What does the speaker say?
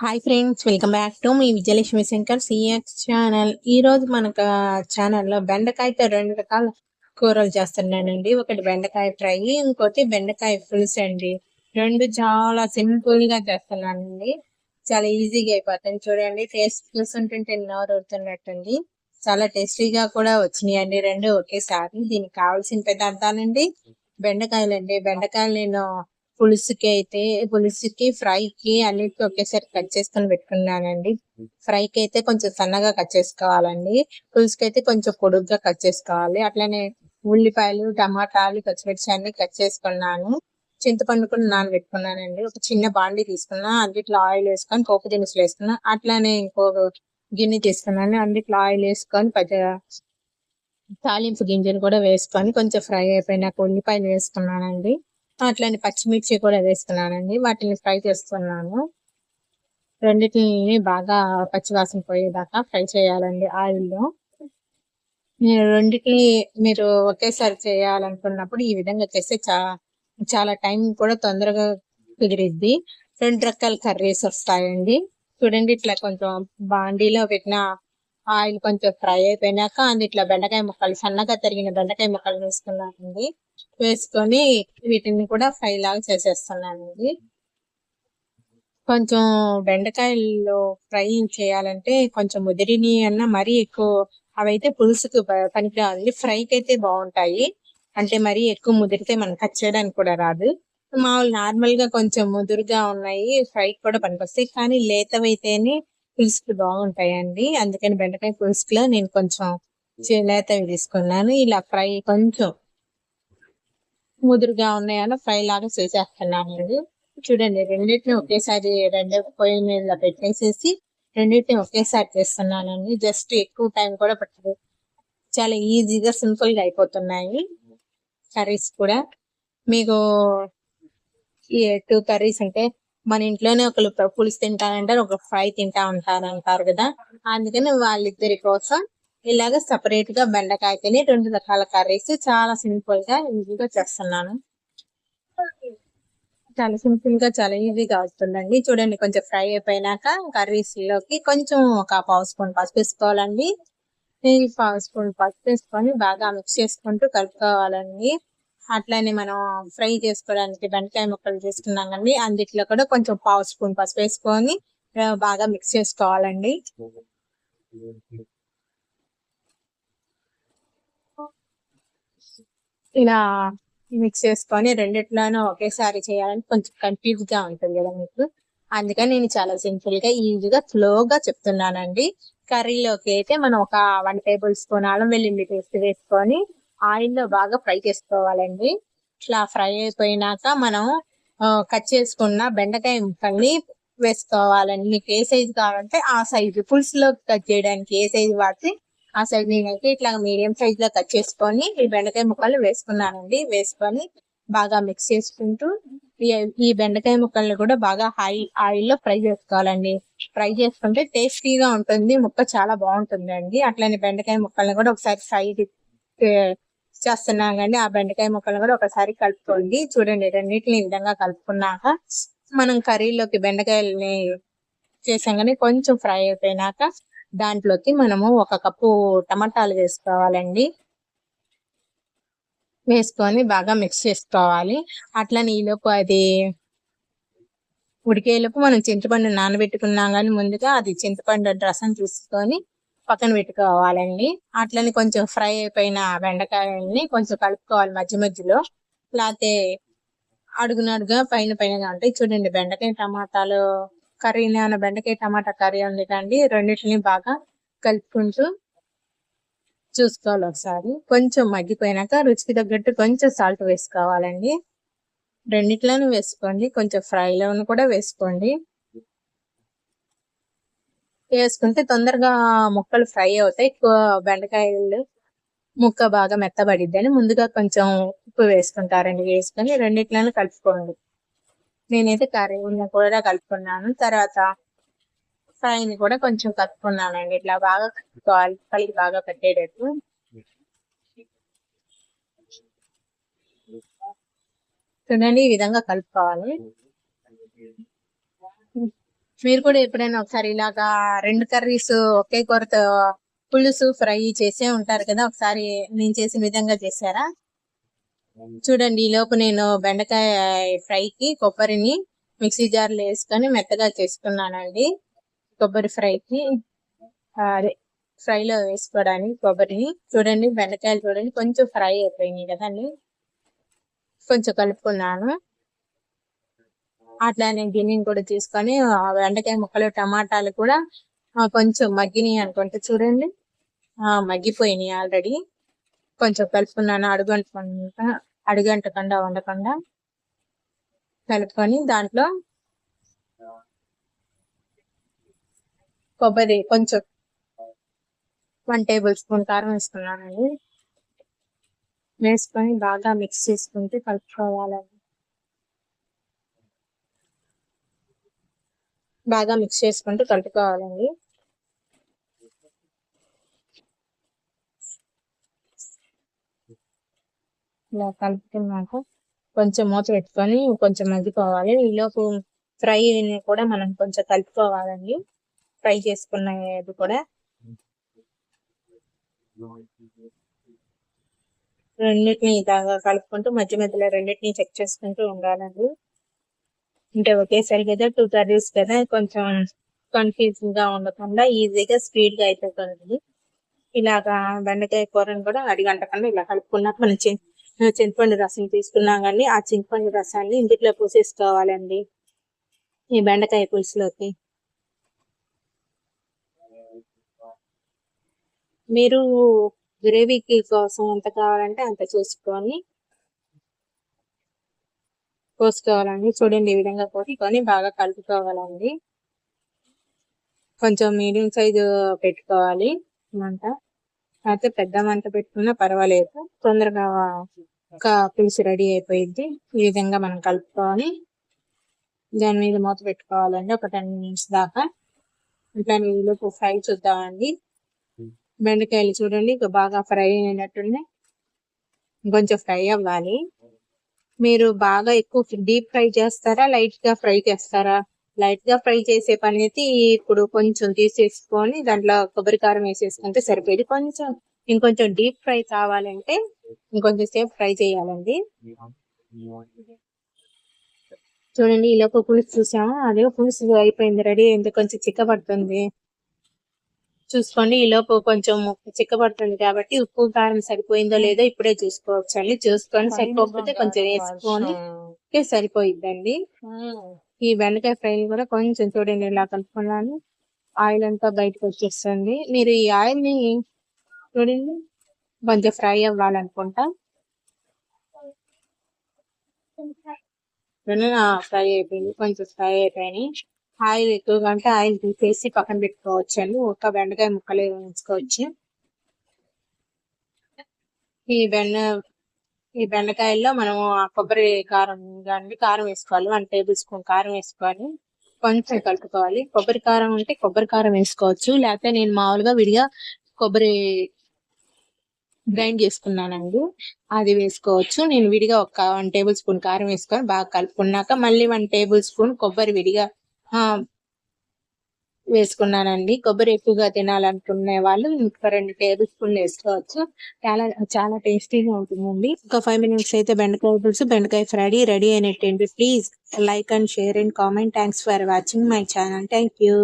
Hi friends welcome back to me Vijayalakshmi Shankar CX channel ఈ రోజు మనకు ఛానల్లో బెండకాయతో రెండు రకాల కూరలు చేస్తున్నానండి. ఒకటి బెండకాయ ఫ్రై ఇంకోటి బెండకాయ పులుసు అండి. రెండు చాలా సింపుల్గా చేస్తున్నానండి. చాలా ఈజీగా అయిపోతుంది. చూడండి టేస్ట్ చూస్తుంటుంటే నోరు ఊరుతున్నట్టుంది చాలా టేస్టీగా కూడా వచ్చినాయి అండి రెండు ఒకేసారి. దీనికి కావాల్సిన పదార్థాలండి బెండకాయలండి. బెండకాయలు నేను పులుసుకి అయితే పులుసుకి ఫ్రైకి అన్నిటికీ ఒకేసారి కట్ చేసుకొని పెట్టుకున్నానండి. ఫ్రైకి అయితే కొంచెం సన్నగా కట్ చేసుకోవాలండి. పులుసుకి అయితే కొంచెం పొడుగ్గా కట్ చేసుకోవాలి. అట్లనే ఉల్లిపాయలు టమాటాలు పచ్చిమిర్చి అన్ని కట్ చేసుకున్నాను. చింతపండు కూడా నానబెట్టుకున్నానండి. ఒక చిన్న బాండి తీసుకున్నా అందుట్లో ఆయిల్ వేసుకొని పోపు దినుసులు వేసుకున్నా అట్లానే ఇంకో గిన్నె తీసుకున్నాను. అందుట్లో ఆయిల్ వేసుకొని పెద్ద తాలింపు గింజలు కూడా వేసుకొని కొంచెం ఫ్రై అయిపోయినాక ఉల్లిపాయలు వేసుకున్నానండి. అట్లాంటి పచ్చిమిర్చి కూడా వేసుకున్నానండి. వాటిని ఫ్రై చేసుకున్నాను. రెండింటిని బాగా పచ్చివాసన పోయేదాకా ఫ్రై చేయాలండి ఆయిల్లో. మీరు రెండింటిని మీరు ఒకేసారి చేయాలనుకున్నప్పుడు ఈ విధంగా చేస్తే చా చాలా టైం కూడా తొందరగా కుదిరిద్ది. రెండు రకాల కర్రీస్ వస్తాయండి. చూడండి ఇట్లా కొంచెం బాండీలో పెట్టిన ఆయిల్ కొంచెం ఫ్రై అయిపోయినాక అందులో బెండకాయ ముక్కలు సన్నగా తరిగిన బెండకాయ ముక్కలు వేసుకున్నానండి. వేసుకొని వీటిని కూడా ఫ్రై లాగా చేసేస్తున్నానండి. కొంచెం బెండకాయల్లో ఫ్రై చేయాలంటే కొంచెం ముదిరిని అన్న మరీ ఎక్కువ అవైతే పులుసుకు పనికిరావండి. ఫ్రైకి అయితే బాగుంటాయి. అంటే మరీ ఎక్కువ ముదిరితే మనం కట్ చేయడానికి కూడా రాదు. మామూలు నార్మల్గా కొంచెం ముదురుగా ఉన్నాయి ఫ్రై కూడా పనికొస్తాయి. కానీ లేతవైతేనే పులుసుకి బాగుంటాయండి. అందుకని బెండకాయ పులుసులో నేను కొంచెం లేతవి తీసుకున్నాను. ఇలా ఫ్రై కొంచెం ముదురుగా ఉన్నాయని ఫ్రై లాగా చేసేస్తున్నామండి చూడండి రెండింటిని ఒకేసారి రెండు పొయ్యి మీద పెట్టేసేసి రెండింటిని ఒకేసారి చేస్తున్నానండి. జస్ట్ ఎక్కువ టైం కూడా పట్టదు. చాలా ఈజీగా సింపుల్గా అయిపోతున్నాయి కర్రీస్ కూడా. మీకు ఈ టూ కర్రీస్ అంటే మన ఇంట్లోనే ఒకరు పులుసు తింటానంటారు ఒక ఫ్రై తింటా ఉంటారు అంటారు కదా. అందుకని వాళ్ళిద్దరి కోసం ఇలాగ సపరేట్గా బెండకాయ రెండు రకాల కర్రీస్ చాలా సింపుల్గా ఈజీగా చేస్తున్నాను. చాలా సింపుల్గా చాలా ఈజీగా వస్తుందండి చూడండి కొంచెం ఫ్రై అయిపోయినాక కర్రీస్లోకి కొంచెం ఒక పావు స్పూన్ పసుపు వేసుకోవాలండి. పావు స్పూన్ పసుపు వేసుకొని బాగా మిక్స్ చేసుకుంటూ కలుపుకోవాలండి. అట్లానే మనం ఫ్రై చేసుకోవడానికి బెండకాయ ముక్కలు చేసుకున్నాం అండి అందుట్లో కూడా కొంచెం పావు స్పూన్ పసుపు వేసుకొని బాగా మిక్స్ చేసుకోవాలండి. ఇలా మిక్స్ చేసుకొని రెండిట్లోనూ ఒకేసారి చేయాలని కొంచెం కన్ఫ్యూజ్గా ఉంటుంది కదా మీకు. అందుకని నేను చాలా సింపుల్గా ఈజీగా స్లోగా చెప్తున్నానండి. కర్రీలోకి అయితే మనం ఒక వన్ టేబుల్ స్పూన్ అల్లం వెల్లుల్లి పేస్ట్ వేసుకొని ఆయిల్లో బాగా ఫ్రై చేసుకోవాలండి. ఇట్లా ఫ్రై అయిపోయినాక మనం కట్ చేసుకున్న బెండకాయ ముక్కల్ని వేసుకోవాలండి. మీకు ఏ సైజు కావాలంటే ఆ సైజు పులుసులో కట్ చేయడానికి ఏ సైజు వాడితే ఆ సైజ్ నేనైతే ఇట్లా మీడియం సైజ్లో కట్ చేసుకొని ఈ బెండకాయ ముక్కలు వేసుకున్నానండి. వేసుకొని బాగా మిక్స్ చేసుకుంటూ ఈ బెండకాయ ముక్కల్ని కూడా బాగా హై ఆయిల్లో ఫ్రై చేసుకోవాలండి. ఫ్రై చేసుకుంటే టేస్టీగా ఉంటుంది. ముక్క చాలా బాగుంటుంది అండి అట్లనే బెండకాయ ముక్కల్ని కూడా ఒకసారి ఫ్రై చేస్తున్నాం కానీ ఆ బెండకాయ ముక్కలను కూడా ఒకసారి కలుపుకోండి. చూడండి రెండింటిని ఈ విధంగా కలుపుకున్నాక మనం కర్రీలోకి బెండకాయలని చేసాం కానీ కొంచెం ఫ్రై అయిపోయినాక దాంట్లోకి మనము ఒక కప్పు టమాటాలు వేసుకోవాలండి. వేసుకొని బాగా మిక్స్ చేసుకోవాలి. అట్లనే ఈలోపు అది ఉడికేలోపు మనం చింతపండు నానబెట్టుకున్నాం కానీ ముందుగా అది చింతపండు రసం తీసుకొని పక్కన పెట్టుకోవాలండి. అట్లని కొంచెం ఫ్రై అయిపోయిన బెండకాయల్ని కొంచెం కలుపుకోవాలి మధ్య మధ్యలో. లేకపోతే అడుగునడుగా పైన పైన ఉంటాయి. చూడండి బెండకాయ టమాటాలు కర్రీ అన్న బెండకాయ టమాటా కర్రీ ఉంది కండి రెండింటిని బాగా కలుపుకుంటూ చూసుకోవాలి ఒకసారి. కొంచెం మగ్గిపోయినాక రుచికి తగ్గట్టు కొంచెం సాల్ట్ వేసుకోవాలండి. రెండిట్లోనూ వేసుకోండి. కొంచెం ఫ్రైలోను కూడా వేసుకోండి. వేసుకుంటే తొందరగా ముక్కలు ఫ్రై అవుతాయి. ఎక్కువ బెండకాయలు ముక్క బాగా మెత్తబడిద్ది అని ముందుగా కొంచెం ఉప్పు వేసుకుంటారండి. వేసుకొని రెండిట్లను కలుపుకోండి. నేనైతే కర్రీ ఉన్న కూడా కలుపుకున్నాను. తర్వాత ఫ్రైని కూడా కొంచెం కలుపుకున్నానండి. ఇట్లా బాగా కలుపుకోవాలి. కలిగి బాగా పెట్టేటట్టు. చూడండి ఈ విధంగా కలుపుకోవాలి. మీరు కూడా ఎప్పుడైనా ఒకసారి ఇలాగా రెండు కర్రీస్ ఒకే కూరతో పులుసు ఫ్రై చేసే ఉంటారు కదా ఒకసారి నేను చేసిన విధంగా చేశారా? చూడండి ఈ లోపు నేను బెండకాయ ఫ్రైకి కొబ్బరిని మిక్సీ జార్లో వేసుకొని మెత్తగా చేసుకున్నానండి. కొబ్బరి ఫ్రైకి అదే ఫ్రైలో వేసుకోవడానికి కొబ్బరిని. చూడండి బెండకాయలు చూడండి కొంచెం ఫ్రై అయిపోయినాయి కదండి. కొంచెం కలుపుకున్నాను. అట్లానే గిన్నెని కూడా తీసుకొని బెండకాయ ముక్కలు టమాటాలు కూడా కొంచెం మగ్గినాయి అనుకుంటే చూడండి. మగ్గిపోయినాయి ఆల్రెడీ. కొంచెం కలుపుకున్నాను అడుగు అనుకుంటా అడిగంటకుండా వండకుండా కలుపుకొని దాంట్లో కొబ్బరి కొంచెం వన్ టేబుల్ స్పూన్ కారం వేసుకున్నానండి. వేసుకొని బాగా మిక్స్ చేసుకుంటే కలుపుకోవాలండి బాగా మిక్స్ చేసుకుంటూ కలుపుకోవాలండి. ఇలా కలుపుకున్నాక కొంచెం మూత పెట్టుకొని కొంచెం మగ్గిపోవాలి. ఈలోపు ఫ్రై కూడా మనం కొంచెం కలుపుకోవాలండి. ఫ్రై చేసుకున్నది కూడా. రెండింటిని బాగా కలుపుకుంటూ మధ్య మధ్యలో రెండింటిని చెక్ చేసుకుంటూ ఉండాలండి. అంటే ఒకేసారి కదా టూ కర్రీస్ కదా కొంచెం కన్ఫ్యూజింగ్గా ఉండకుండా ఈజీగా స్పీడ్గా అయిపోతుంది. ఇలాగా బెండకాయ కూరని కూడా అడిగంటకుండా ఇలా కలుపుకున్నట్టు మనం చింతపండు రసం తీసుకున్నాం కానీ ఆ చింతపండు రసాన్ని ఇంటిలో పోసేసుకోవాలండి. ఈ బెండకాయ పులుసులోకి. మీరు గ్రేవీకి కోసం ఎంత కావాలంటే అంత చూసుకొని పోసుకోవాలండి. చూడండి ఈ విధంగా పోసుకొని బాగా కలుపుకోవాలండి. కొంచెం మీడియం సైజు పెట్టుకోవాలి అంతా అయితే పెద్ద మంట పెట్టుకున్నా పర్వాలేదు. తొందరగా ఒక పులుసు రెడీ అయిపోయింది ఈ విధంగా మనం కలుపుకోవాలి దాని మీద మూత పెట్టుకోవాలండి. ఒక టెన్ మినిట్స్ దాకా. ఇట్లా నీళ్ళకు ఫ్రై చూద్దామండి. బెండకాయలు చూడండి. ఇక బాగా ఫ్రై అయినట్టున్నాయి కొంచెం ఫ్రై అవ్వాలి. మీరు బాగా ఎక్కువ డీప్ ఫ్రై చేస్తారా? లైట్గా ఫ్రై చేస్తారా? లైట్గా ఫ్రై చేసే పని అయితే ఇప్పుడు కొంచెం తీసేసుకొని దాంట్లో కొబ్బరి కారం వేసేసుకుంటే సరిపోయేది. కొంచెం ఇంకొంచెం డీప్ ఫ్రై కావాలంటే ఇంకొంచెం సేపు ఫ్రై చేయాలండి. చూడండి ఇలా పులుసు చూసాము అదే పులుసు అయిపోయింది రెడీ అయింది. కొంచెం చిక్కబడుతుంది. చూసుకోండి ఈ లోపు కొంచెం చిక్కబడుతుంది కాబట్టి ఉప్పు కారం సరిపోయిందో లేదో ఇప్పుడే చూసుకోవచ్చు అండి చూసుకొని సరిపోకపోతే కొంచెం వేసుకొని సరిపోయిద్దండి. ఈ బెండకాయ ఫ్రై కూడా కొంచెం చూడండి ఇలా కలుపుకున్నాను. ఆయిల్ అంతా బయటకు వచ్చేస్తుంది. మీరు ఈ ఆయిల్ని చూడండి కొంచెం ఫ్రై అవ్వాలనుకుంటా. ఫ్రై అయిపోయింది కొంచెం ఫ్రై అయిపోయినాయి. ఆయిల్ ఎక్కువగా అంటే ఆయిల్ తీసేసి పక్కన పెట్టుకోవచ్చు అండి ఒక బెండకాయ ముక్కలు ఉంచుకోవచ్చు ఈ బెండ ఈ బెండకాయల్లో మనము కొబ్బరి కారం కానీ కారం వేసుకోవాలి. వన్ టేబుల్ స్పూన్ కారం వేసుకోవాలి. కొంచెం కలుపుకోవాలి. కొబ్బరి కారం ఉంటే కొబ్బరి కారం వేసుకోవచ్చు. లేకపోతే నేను మామూలుగా విడిగా కొబ్బరి గ్రైండ్ చేసుకున్నానండి. అది వేసుకోవచ్చు. నేను విడిగా ఒక వన్ టేబుల్ స్పూన్ కారం వేసుకొని బాగా కలుపుకున్నాక మళ్ళీ వన్ టేబుల్ స్పూన్ కొబ్బరి విడిగా వేసుకున్నానండి. కొబ్బరి ఎక్కువగా తినాలనుకునే వాళ్ళు ఇంకొక రెండు టేబుల్ స్పూన్లు వేసుకోవచ్చు. చాలా చాలా టేస్టీగా ఉంటుందండి. ఒక ఫైవ్ మినిట్స్ అయితే బెండకాయ పులుసు బెండకాయ fry ready అయినట్టండి please like and share and comment. Thanks for watching my channel. Thank you